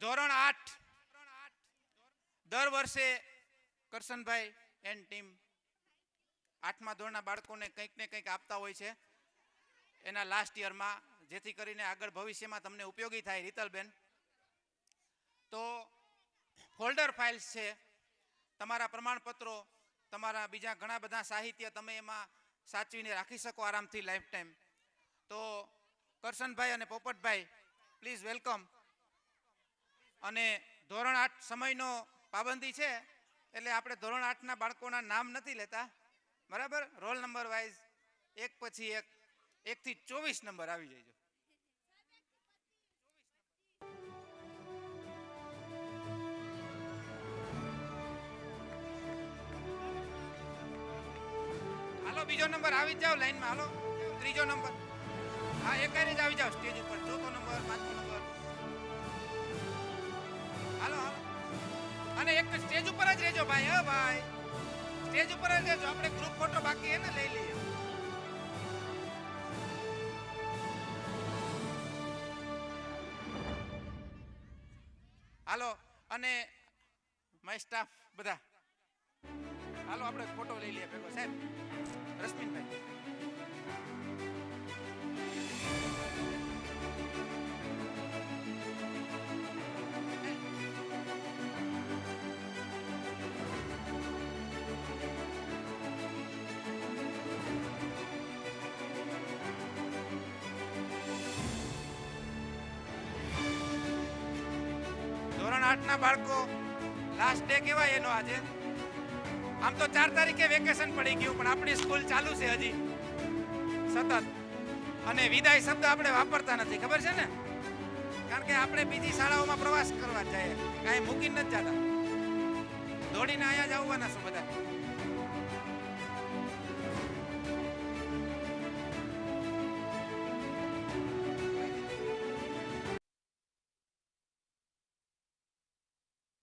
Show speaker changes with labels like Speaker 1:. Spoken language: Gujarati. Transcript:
Speaker 1: ધોરણ આઠ દર વર્ષે કરશનભાઈ એન્ડ ટીમ આઠમા ધોરણના બાળકોને કંઈક ને કંઈક આપતા હોય છે. એના લાસ્ટ યરમાં જેથી કરીને આગળ ભવિષ્યમાં તમને ઉપયોગી થાય રીતલબેન. તો ફોલ્ડર ફાઇલ્સ છે, તમારા પ્રમાણપત્રો, તમારા બીજા ઘણા બધા સાહિત્ય તમે એમાં સાચવીને રાખી શકો આરામથી લાઈફ ટાઈમ તો કરશનભાઈ અને પોપટભાઈ પ્લીઝ વેલકમ. અને ધોરણ આઠ સમયનો પાબંદી છે, એટલે આપણે ધોરણ આઠના બાળકોના નામ નથી લેતા. બરાબર? રોલ નંબર વાઇઝ એક પછી એક, એકથી ચોવીસ નંબર આવી જજો. હાલો, બીજો નંબર આવી જ જાઓ લાઈનમાં. હાલો, ત્રીજો નંબર. હા, એક જ આવી જાઓ, સ્ટેજ ઉપર. ચોથો નંબર, પાંચમો નંબર. હાલો હાલો. અને એક સ્ટેજ ઉપર જ રહેજો ભાઈ, હા ભાઈ. સ્ટેજ ઉપર જ રહેજો. આપણે ગ્રુપ ફોટો બાકી હે ને, લઈ લઈએ. હાલો, અને માય સ્ટાફ બધા. હાલો, આપણે ફોટો લઈ લઈએ ભેગો, સાહેબ. રશ્મિનભાઈ. આઠના બાળકો લાસ્ટ ડે કહેવાય એનો આજે. આમ તો ચાર તારીખે વેકેશન પડી ગયું, પણ આપણી સ્કૂલ ચાલુ છે હજી. સતત. અને વિદાય શબ્દ આપણે વાપરતા નથી, ખબર છે ને? કારણ કે આપણે બીજી શાળાઓમાં પ્રવાસ કરવા જઈએ. કાંઈ મૂકીને નથી જતા. દોડીને અહીંયા જ આવવાના છો બધા.